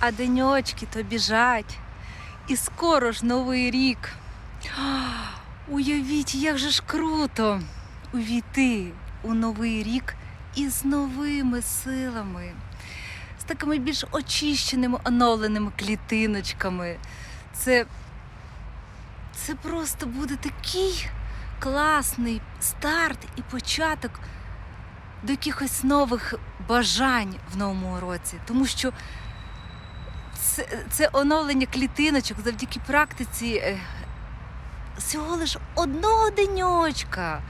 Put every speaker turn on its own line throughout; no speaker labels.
а деньочки то біжать. І скоро ж новий рік. Уявіть, як же ж круто увійти у новий рік із новими силами, з такими більш очищеними, оновленими клітиночками. Це, це просто буде такий класний старт і початок до якихось нових бажань в новому році. Тому що це, це оновлення клітиночок завдяки практиці е, всього лиш одного деньочка.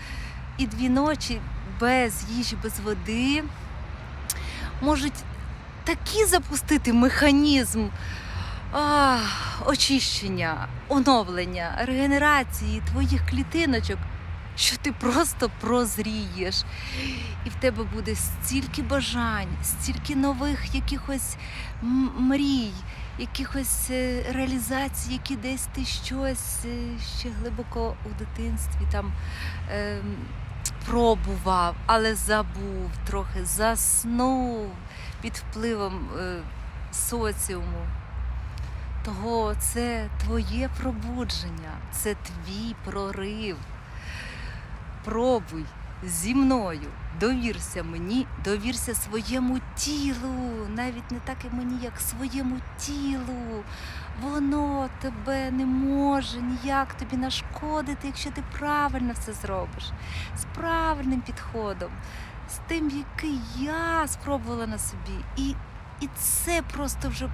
І дві ночі без їжі, без води можуть такий запустити механізм а, очищення, оновлення, регенерації твоїх клітиночок, що ти просто прозрієш. І в тебе буде стільки бажань, стільки нових якихось мрій, якихось е, реалізацій, які десь ти щось е, ще глибоко у дитинстві там ем, пробував, але забув, трохи заснув під впливом е, соціуму. Того це твоє пробудження, це твій прорив. Пробуй зі мною, довірся мені, довірся своєму тілу, навіть не так і мені, як своєму тілу. Воно тебе не може ніяк тобі нашкодити, якщо ти правильно все зробиш, з правильним підходом, з тим, який я спробувала на собі. І, і це просто вже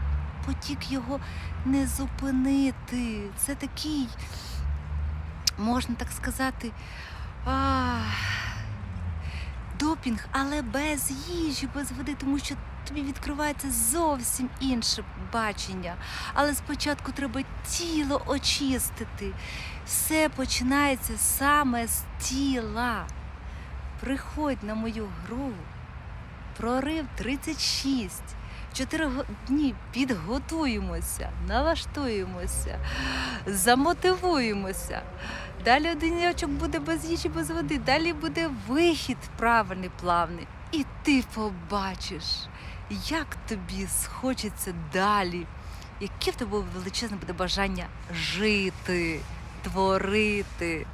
потік його не зупинити. Це такий, можна так сказати, а, допінг, але без їжі, без води, тому що тобі відкривається зовсім інше бачення. Але спочатку треба тіло очистити. Все починається саме з тіла. Приходь на мою гру. Прорив 36. Чотири дні підготуємося, налаштуємося, замотивуємося. Далі один очок буде без їжі, без води. Далі буде вихід правильний, плавний. І ти побачиш, як тобі схочеться далі, яке в тебе величезне буде бажання жити, творити.